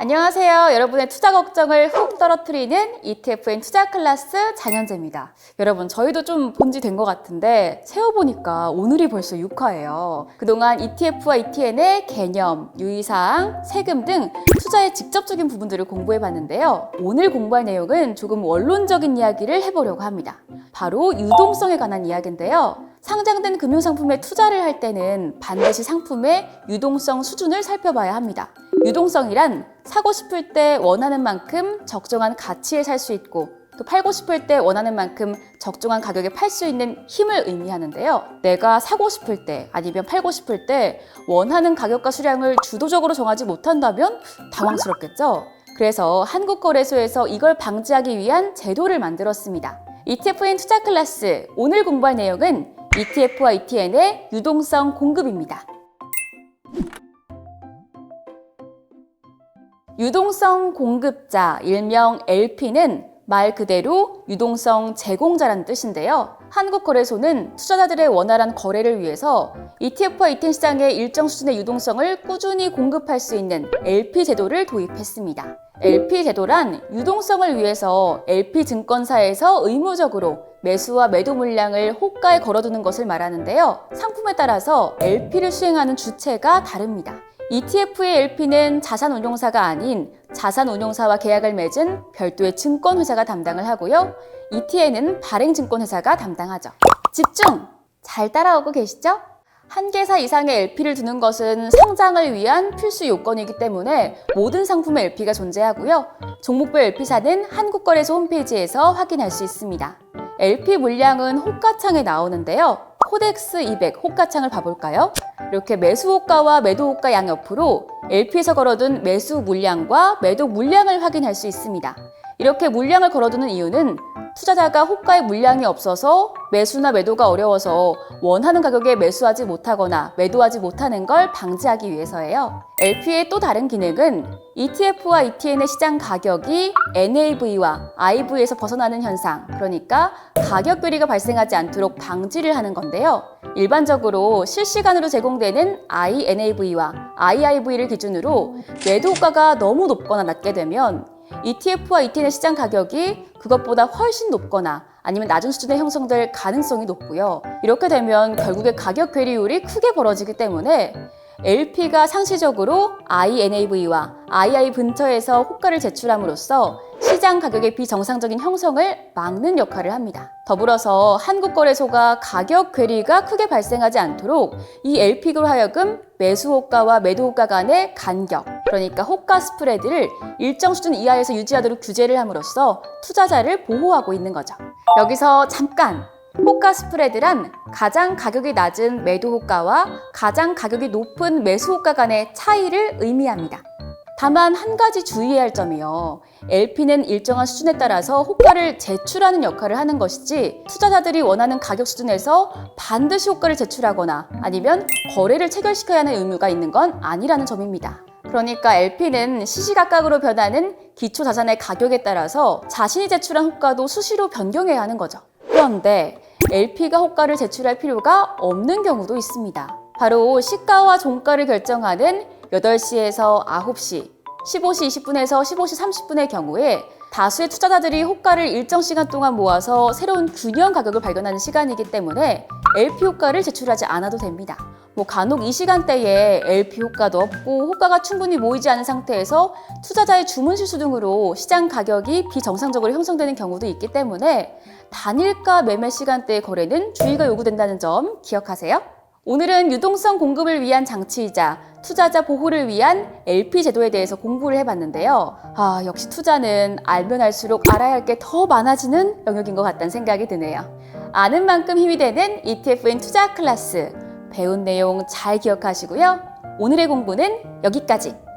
안녕하세요. 여러분의 투자 걱정을 훅 떨어뜨리는 ETFN 투자 클래스 장현재입니다. 여러분, 저희도 좀 본지 된 것 같은데 세어보니까 오늘이 벌써 6화예요. 그동안 ETF와 ETN의 개념, 유의사항, 세금 등 투자의 직접적인 부분들을 공부해봤는데요. 오늘 공부할 내용은 조금 원론적인 이야기를 해보려고 합니다. 바로 유동성에 관한 이야기인데요. 상장된 금융상품에 투자를 할 때는 반드시 상품의 유동성 수준을 살펴봐야 합니다. 유동성이란 사고 싶을 때 원하는 만큼 적정한 가치에 살 수 있고 또 팔고 싶을 때 원하는 만큼 적정한 가격에 팔 수 있는 힘을 의미하는데요. 내가 사고 싶을 때 아니면 팔고 싶을 때 원하는 가격과 수량을 주도적으로 정하지 못한다면 당황스럽겠죠. 그래서 한국거래소에서 이걸 방지하기 위한 제도를 만들었습니다. ETFN 투자 클래스 오늘 공부할 내용은 ETF와 ETN의 유동성 공급입니다. 유동성 공급자, 일명 LP는 말 그대로 유동성 제공자라는 뜻인데요. 한국거래소는 투자자들의 원활한 거래를 위해서 ETF와 ETN 시장에 일정 수준의 유동성을 꾸준히 공급할 수 있는 LP 제도를 도입했습니다. LP 제도란 유동성을 위해서 LP 증권사에서 의무적으로 매수와 매도 물량을 호가에 걸어두는 것을 말하는데요. 상품에 따라서 LP를 수행하는 주체가 다릅니다. ETF의 LP는 자산운용사가 아닌 자산운용사와 계약을 맺은 별도의 증권회사가 담당을 하고요. ETN은 발행증권회사가 담당하죠. 집중! 잘 따라오고 계시죠? 한 개사 이상의 LP를 두는 것은 성장을 위한 필수 요건이기 때문에 모든 상품의 LP가 존재하고요. 종목별 LP사는 한국거래소 홈페이지에서 확인할 수 있습니다. LP 물량은 호가창에 나오는데요. 코덱스 200 호가창을 봐볼까요? 이렇게 매수 호가와 매도 호가 양옆으로 LP에서 걸어둔 매수 물량과 매도 물량을 확인할 수 있습니다. 이렇게 물량을 걸어두는 이유는 투자자가 호가의 물량이 없어서 매수나 매도가 어려워서 원하는 가격에 매수하지 못하거나 매도하지 못하는 걸 방지하기 위해서예요. LP의 또 다른 기능은 ETF와 ETN의 시장 가격이 NAV와 IV에서 벗어나는 현상, 그러니까 가격 괴리가 발생하지 않도록 방지를 하는 건데요. 일반적으로 실시간으로 제공되는 INAV와 IIV를 기준으로 매도 호가가 너무 높거나 낮게 되면 ETF와 ETN의 시장 가격이 그것보다 훨씬 높거나 아니면 낮은 수준에 형성될 가능성이 높고요. 이렇게 되면 결국에 가격 괴리율이 크게 벌어지기 때문에 LP가 상시적으로 INAV와 II 근처에서 호가를 제출함으로써 시장 가격의 비정상적인 형성을 막는 역할을 합니다. 더불어서 한국거래소가 가격 괴리가 크게 발생하지 않도록 이 LP로 하여금 매수 호가와 매도 호가 간의 간격, 그러니까 호가 스프레드를 일정 수준 이하에서 유지하도록 규제를 함으로써 투자자를 보호하고 있는 거죠. 여기서 잠깐 호가 스프레드란 가장 가격이 낮은 매도 호가와 가장 가격이 높은 매수 호가 간의 차이를 의미합니다. 다만 한 가지 주의해야 할 점이요. LP는 일정한 수준에 따라서 호가를 제출하는 역할을 하는 것이지 투자자들이 원하는 가격 수준에서 반드시 호가를 제출하거나 아니면 거래를 체결시켜야 하는 의무가 있는 건 아니라는 점입니다. 그러니까 LP는 시시각각으로 변하는 기초 자산의 가격에 따라서 자신이 제출한 호가도 수시로 변경해야 하는 거죠. 그런데 LP가 호가를 제출할 필요가 없는 경우도 있습니다. 바로 시가와 종가를 결정하는 8시에서 9시, 15시 20분에서 15시 30분의 경우에 다수의 투자자들이 호가를 일정 시간 동안 모아서 새로운 균형 가격을 발견하는 시간이기 때문에 LP 호가를 제출하지 않아도 됩니다. 뭐 간혹 이 시간대에 LP 호가도 없고 호가가 충분히 모이지 않은 상태에서 투자자의 주문 실수 등으로 시장 가격이 비정상적으로 형성되는 경우도 있기 때문에 단일가 매매 시간대의 거래는 주의가 요구된다는 점 기억하세요. 오늘은 유동성 공급을 위한 장치이자 투자자 보호를 위한 LP 제도에 대해서 공부를 해봤는데요. 아, 역시 투자는 알면 알수록 알아야 할 게 더 많아지는 영역인 것 같다는 생각이 드네요. 아는 만큼 힘이 되는 ETFN 투자 클래스. 배운 내용 잘 기억하시고요. 오늘의 공부는 여기까지.